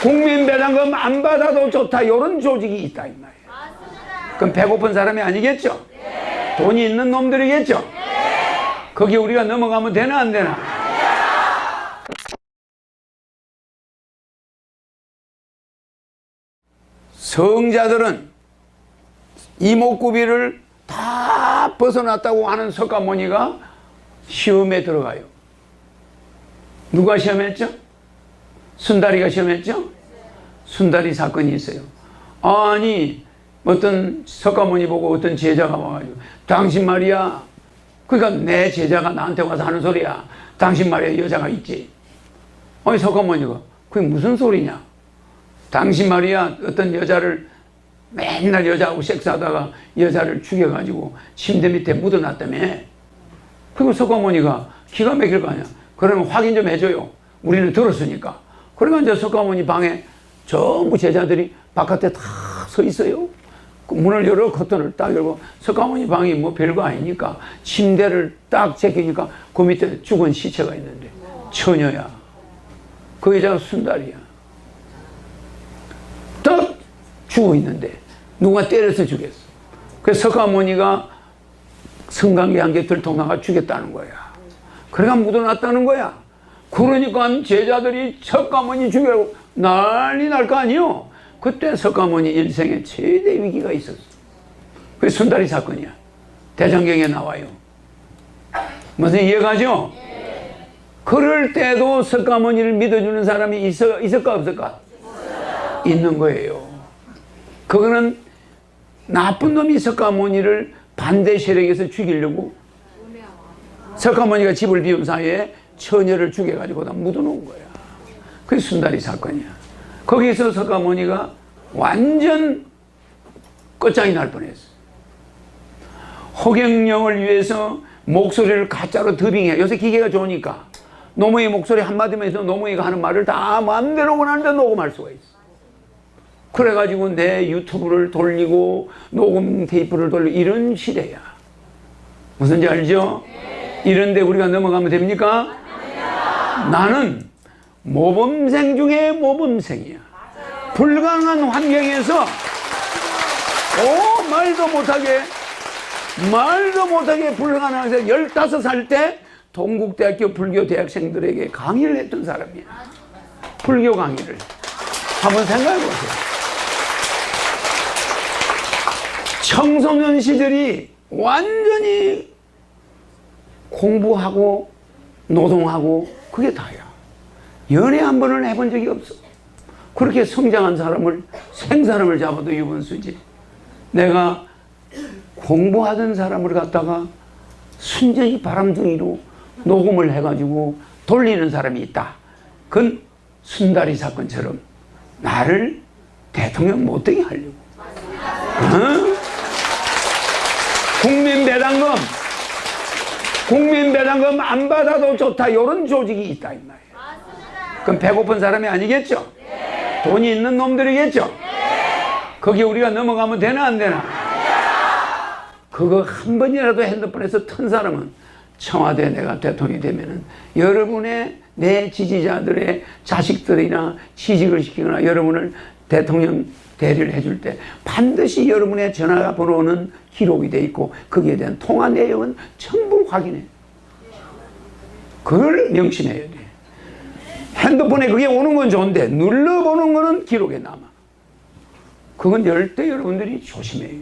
국민 배당금 안 받아도 좋다 이런 조직이 있다 이 말이에요. 그럼 배고픈 사람이 아니겠죠? 돈이 있는 놈들이겠죠? 거기 우리가 넘어가면 되나 안 되나? 성자들은 이목구비를 다 벗어났다고 하는 석가모니가 시험에 들어가요. 누가 시험했죠? 순다리가 시험했죠? 순다리 사건이 있어요. 아니 어떤 석가모니 보고 어떤 제자가 와가지고 당신 말이야. 그러니까 내 제자가 나한테 와서 하는 소리야. 당신 말이야 여자가 있지. 아니 석가모니가 그게 무슨 소리냐? 당신 말이야 어떤 여자를 맨날 여자하고 섹스하다가 여자를 죽여가지고 침대 밑에 묻어놨다며. 그리고 석가모니가 기가 막힐 거 아니야. 그러면 확인 좀 해줘요. 우리는 들었으니까. 그러니까 이제 석가모니 방에 전부 제자들이 바깥에 다 서 있어요. 그 문을 열어 커튼을 딱 열고 석가모니 방이 뭐 별거 아니니까 침대를 딱 제끼니까 그 밑에 죽은 시체가 있는데 처녀야. 그 여자가 순달이야. 딱 죽어 있는데 누가 때려서 죽였어. 그래서 석가모니가 성관계 한개 들통나가 죽였다는 거야. 그래가 묻어놨다는 거야. 그러니까 제자들이 석가모니 죽이라고 난리 날 거 아니요. 그때 석가모니 일생에 최대 위기가 있었어. 그게 순다리 사건이야. 대장경에 나와요. 무슨 이해가죠? 그럴 때도 석가모니를 믿어주는 사람이 있어, 있을까 없을까? 있는 거예요. 그거는 나쁜 놈이 석가모니를 반대 세력에서 죽이려고 석가모니가 집을 비운 사이에 처녀를 죽여가지고 다 묻어놓은 거야. 그게 순다리 사건이야. 거기서 석가모니가 완전 끝장이 날 뻔했어. 호경영을 위해서 목소리를 가짜로 더빙해. 요새 기계가 좋으니까. 노무의 목소리 한마디만 해서 노무이가 하는 말을 다 마음대로 원하는 데 녹음할 수가 있어. 그래가지고 내 유튜브를 돌리고 녹음 테이프를 돌리고 이런 시대야. 무슨지 알죠? 이런데 우리가 넘어가면 됩니까? 나는 모범생 중에 모범생이야. 불가능한 환경에서 오 말도 못하게 말도 못하게 불가능해서 15살 때 동국대학교 불교 대학생들에게 강의를 했던 사람이야. 불교 강의를. 한번 생각해 보세요. 청소년 시절이 완전히 공부하고 노동하고 그게 다야. 연애 한 번을 해본 적이 없어. 그렇게 성장한 사람을 생사람을 잡아도 유분수지. 내가 공부하던 사람을 갖다가 순전히 바람둥이로 녹음을 해가지고 돌리는 사람이 있다. 그건 순다리 사건처럼 나를 대통령 못되게 하려고. 어? 국민 배당금, 배당금 안 받아도 좋다. 이런 조직이 있다. 이 말이에요. 그럼 배고픈 사람이 아니겠죠? 돈이 있는 놈들이겠죠? 거기 우리가 넘어가면 되나 안 되나? 그거 한 번이라도 핸드폰에서 튼 사람은 청와대 내가 대통령이 되면은 여러분의 내 지지자들의 자식들이나 취직을 시키거나 여러분을 대통령 대리를 해줄 때 반드시 여러분의 전화 번호는 기록이 돼 있고 거기에 대한 통화 내용은 전부 확인해. 그걸 명심해야 돼. 핸드폰에 그게 오는 건 좋은데 눌러보는 거는 기록에 남아. 그건 절대 여러분들이 조심해야 돼.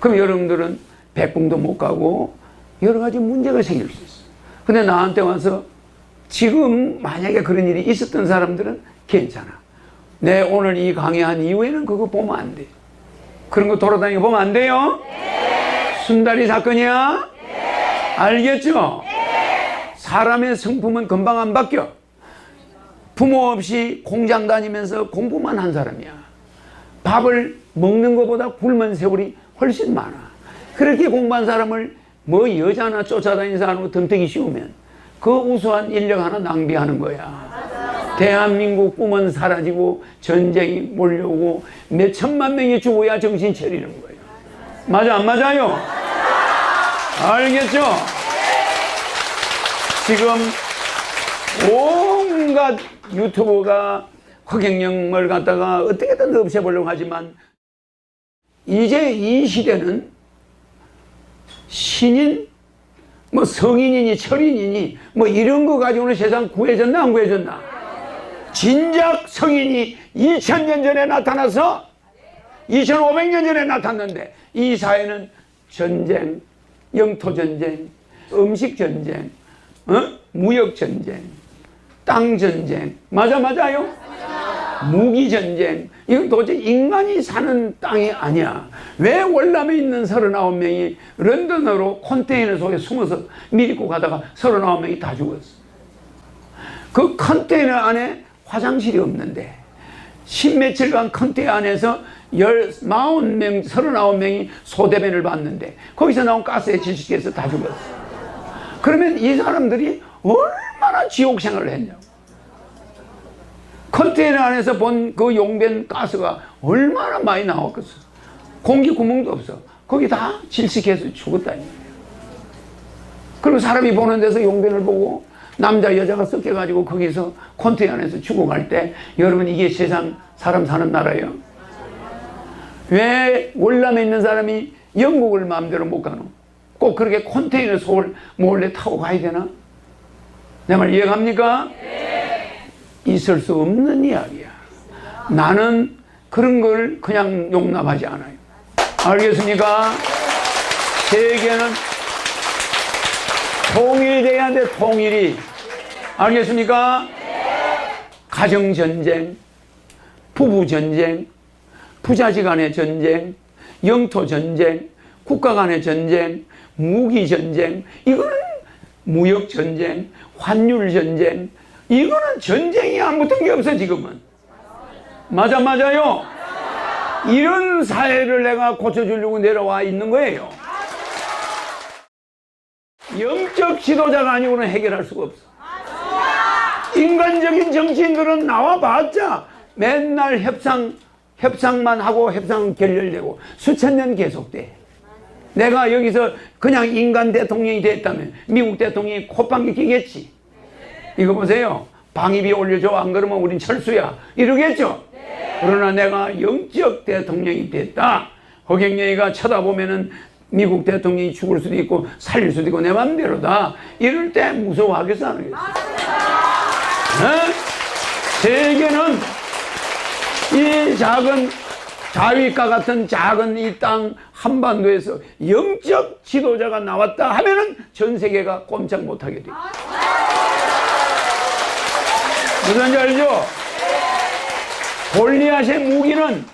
그럼 여러분들은 백봉도 못 가고 여러 가지 문제가 생길 수 있어. 근데 나한테 와서 지금 만약에 그런 일이 있었던 사람들은 괜찮아. 내 오늘 이 강의한 이후에는 그거 보면 안 돼. 그런 거 돌아다니고 보면 안 돼요? 순다리 사건이야? 알겠죠? 사람의 성품은 금방 안 바뀌어. 부모 없이 공장 다니면서 공부만 한 사람이야. 밥을 먹는 것보다 굶은 세월이 훨씬 많아. 그렇게 공부한 사람을 뭐 여자나 쫓아다니는 사람으로 덤태기 씌우면 그 우수한 인력 하나 낭비하는 거야. 대한민국 꿈은 사라지고 전쟁이 몰려오고 몇 천만 명이 죽어야 정신 차리는 거예요. 맞아, 안 맞아요? 알겠죠? 지금 온갖 유튜브가 허경영을 갖다가 어떻게든 없애보려고 하지만 이제 이 시대는 신인, 뭐 성인이니 철인이니 뭐 이런 거 가지고는 세상 구해졌나 안 구해졌나? 진작 성인이 2000년 전에 나타나서 2500년 전에 나타났는데 이 사회는 전쟁, 영토 전쟁, 음식 전쟁, 어? 무역 전쟁, 땅 전쟁, 맞아 맞아요? 무기 전쟁, 이건 도대체 인간이 사는 땅이 아니야. 왜 월남에 있는 39명이 런던으로 컨테이너 속에 숨어서 미리고 가다가 39명이 다 죽었어. 그 컨테이너 안에 화장실이 없는데 십며칠간 컨테이너 안에서 열, 40명, 39명이 소대변을 봤는데 거기서 나온 가스에 질식해서 다 죽었어. 그러면 이 사람들이 얼마나 지옥 생활을 했냐고. 컨테이너 안에서 본 그 용변 가스가 얼마나 많이 나왔겠어. 공기 구멍도 없어. 거기 다 질식해서 죽었다니. 그리고 사람이 보는 데서 용변을 보고 남자 여자가 섞여가지고 거기서 컨테이너 안에서 죽어갈 때 여러분 이게 세상 사람 사는 나라예요. 왜 월남에 있는 사람이 영국을 마음대로 못 가노? 꼭 그렇게 컨테이너 속을 몰래 타고 가야 되나? 내 말 이해갑니까? 있을 수 없는 이야기야. 나는 그런 걸 그냥 용납하지 않아요. 알겠습니까? 세계는 통일돼야 돼, 통일이. 알겠습니까? 가정전쟁, 부부전쟁, 부자지 간의 전쟁, 영토 전쟁, 국가 간의 전쟁, 무기 전쟁, 이거는 무역 전쟁, 환율 전쟁, 이거는 전쟁이 안 붙은 게 없어 지금은. 맞아 맞아요. 이런 사회를 내가 고쳐주려고 내려와 있는 거예요. 영적 지도자가 아니고는 해결할 수가 없어. 인간적인 정치인들은 나와봤자 맨날 협상 협상만 하고 협상 결렬되고 수천 년 계속돼. 내가 여기서 그냥 인간 대통령이 됐다면 미국 대통령이 콧방귀 끼겠지. 이거 보세요. 방위비 올려줘. 안 그러면 우린 철수야. 이러겠죠? 그러나 내가 영적 대통령이 됐다. 허경영이가 쳐다보면은 미국 대통령이 죽을 수도 있고 살릴 수도 있고 내 맘대로다. 이럴 때 무서워하겠어 안 하겠어? 어? 세계는 이 작은 자위과 같은 작은 이 땅 한반도에서 영적 지도자가 나왔다 하면은 전 세계가 꼼짝 못하게 돼. 무슨 지 알죠? 골리앗의 무기는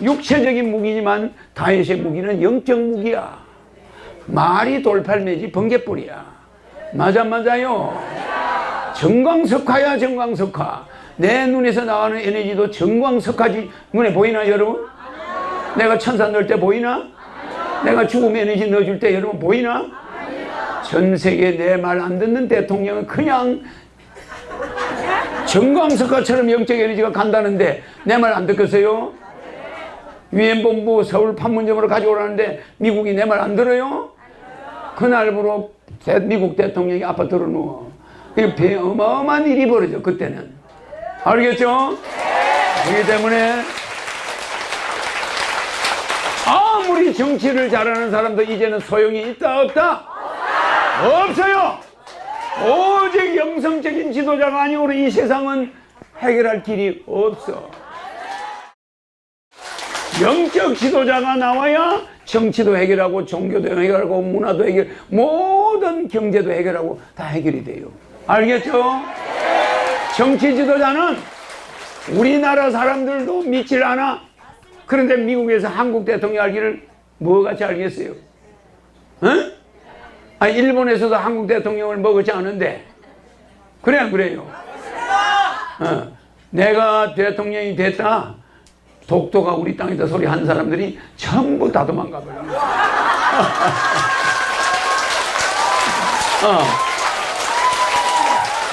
육체적인 무기지만 다윗의 무기는 영적 무기야. 말이 돌팔매지 번개불이야. 맞아 맞아요. 정광석화야 정광석화. 내 눈에서 나가는 에너지도 정광석화지 눈에 보이나 여러분? 내가 천사 넣을 때 보이나? 내가 죽음 에너지 넣어줄 때 여러분 보이나? 전 세계 내 말 안 듣는 대통령은 그냥 정광석화처럼 영적 에너지가 간다는데 내 말 안 듣겠어요? 유엔본부 서울 판문점으로 가져오라는데 미국이 내 말 안 들어요? 그날부로 대- 미국 대통령이 아파트로 누워. 어마어마한 일이 벌어져 그때는. 알겠죠? 그렇기 때문에 아무리 정치를 잘하는 사람도 이제는 소용이 있다 없다? 없어요. 오직 영성적인 지도자가 아니오로 이 세상은 해결할 길이 없어. 영적 지도자가 나와야 정치도 해결하고 종교도 해결하고 문화도 해결, 모든 경제도 해결하고 다 해결이 돼요. 알겠죠? 정치 지도자는 우리나라 사람들도 믿질 않아. 그런데 미국에서 한국 대통령 알기를 뭐같이 알겠어요? 응? 아, 일본에서도 한국 대통령을 먹었지 않은데. 그래, 안 그래요? 어, 내가 대통령이 됐다. 독도가 우리 땅이다 소리 한 사람들이 전부 다 도망가 버려. 어.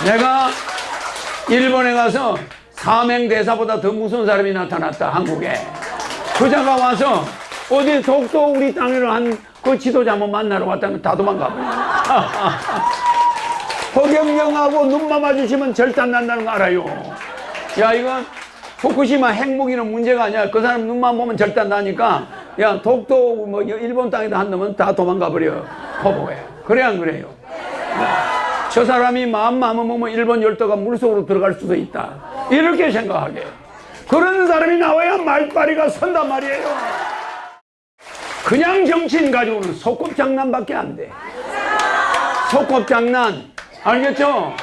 내가 일본에 가서 사맹대사보다 더 무서운 사람이 나타났다, 한국에. 그자가 와서 어디 독도 우리 땅으로 한 그 지도자 한번 만나러 왔다면 다 도망가. 허경영하고 눈만 마주치면 절단 난다는 거 알아요. 야, 이건 후쿠시마 핵무기는 문제가 아니야. 그 사람 눈만 보면 안 나니까 야 독도 뭐 일본 땅에다 한 놈은 다 도망가 버려. 포보에. 그래 안 그래요? 저 사람이 마음만 먹으면 일본 열도가 물속으로 들어갈 수도 있다. 이렇게 생각하게. 그런 사람이 나와야 말빨이가 선단 말이에요. 그냥 정치인 가지고는 속꿉장난밖에 안 돼. 속꿉장난. 알겠죠?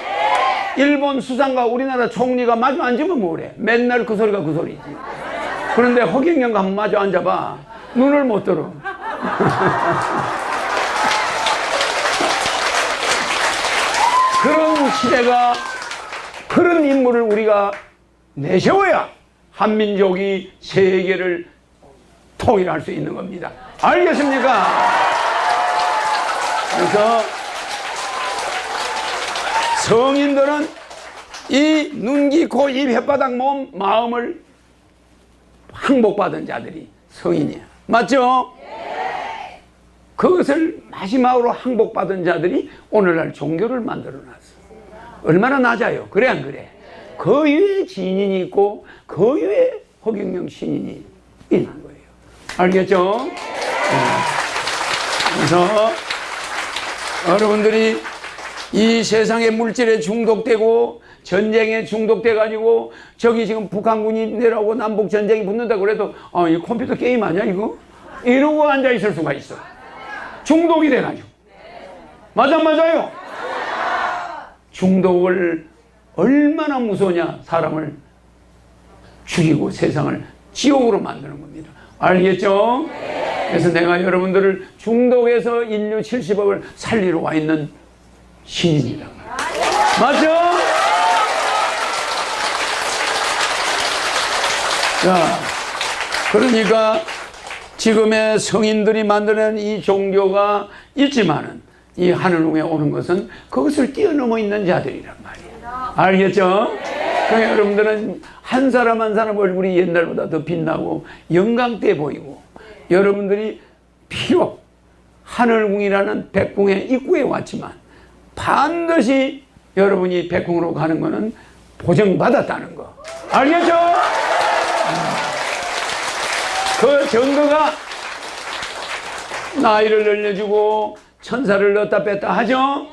일본 수상과 우리나라 총리가 마주 앉으면 뭐래? 맨날 그 소리가 그 소리지. 그런데 허경영과 한번 마주 앉아봐. 눈을 못 들어. 그런 시대가 그런 인물을 우리가 내세워야 한민족이 세계를 통일할 수 있는 겁니다. 알겠습니까? 그래서 성인들은 이 눈기, 코, 입, 혓바닥, 몸, 마음을 항복받은 자들이 성인이야. 맞죠? 그것을 마지막으로 항복받은 자들이 오늘날 종교를 만들어 놨어. 얼마나 낮아요. 그래, 안 그래? 그 위에 진인이 있고, 그 위에 허경영 신인이 있는 거예요. 알겠죠? 네. 그래서 여러분들이 이 세상의 물질에 중독되고 전쟁에 중독돼 가지고 저기 지금 북한군이 내려오고 남북 전쟁이 붙는다 그래도 어, 이 컴퓨터 게임 아니야 이거? 이러고 앉아 있을 수가 있어. 중독이 돼 가지고. 맞아 안 맞아요? 중독을 얼마나 무서우냐 사람을 죽이고 세상을 지옥으로 만드는 겁니다. 알겠죠? 그래서 내가 여러분들을 중독에서 인류 70억을 살리러 와 있는 신인이다. 맞죠? 자, 그러니까 지금의 성인들이 만드는 이 종교가 있지만은 이 하늘 위에 오는 것은 그것을 뛰어넘어 있는 자들이란 말이에요. 알겠죠? 그러니까 여러분들은 한 사람 한 사람 얼굴이 옛날보다 더 빛나고 영광돼 보이고 여러분들이 비록 하늘궁이라는 백궁의 입구에 왔지만 반드시 여러분이 백궁으로 가는 것은 보정받았다는 거. 알겠죠? 그 정도가 나이를 늘려주고 천사를 넣었다 뺐다 하죠?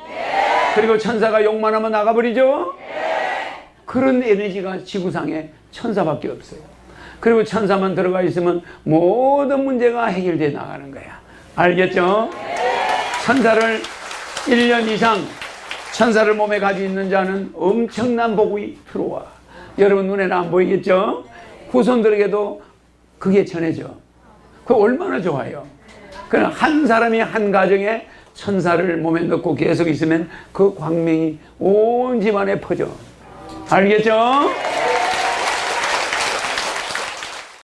그리고 천사가 욕만 하면 나가버리죠? 그런 에너지가 지구상에 천사밖에 없어요. 그리고 천사만 들어가 있으면 모든 문제가 해결돼 나가는 거야. 알겠죠? 천사를 1년 이상 천사를 몸에 가지고 있는 자는 엄청난 복이 들어와. 여러분 눈에는 안 보이겠죠? 후손들에게도 그게 전해져. 그 얼마나 좋아요. 그냥 한 사람이 한 가정에 천사를 몸에 넣고 계속 있으면 그 광명이 온 집안에 퍼져. 알겠죠?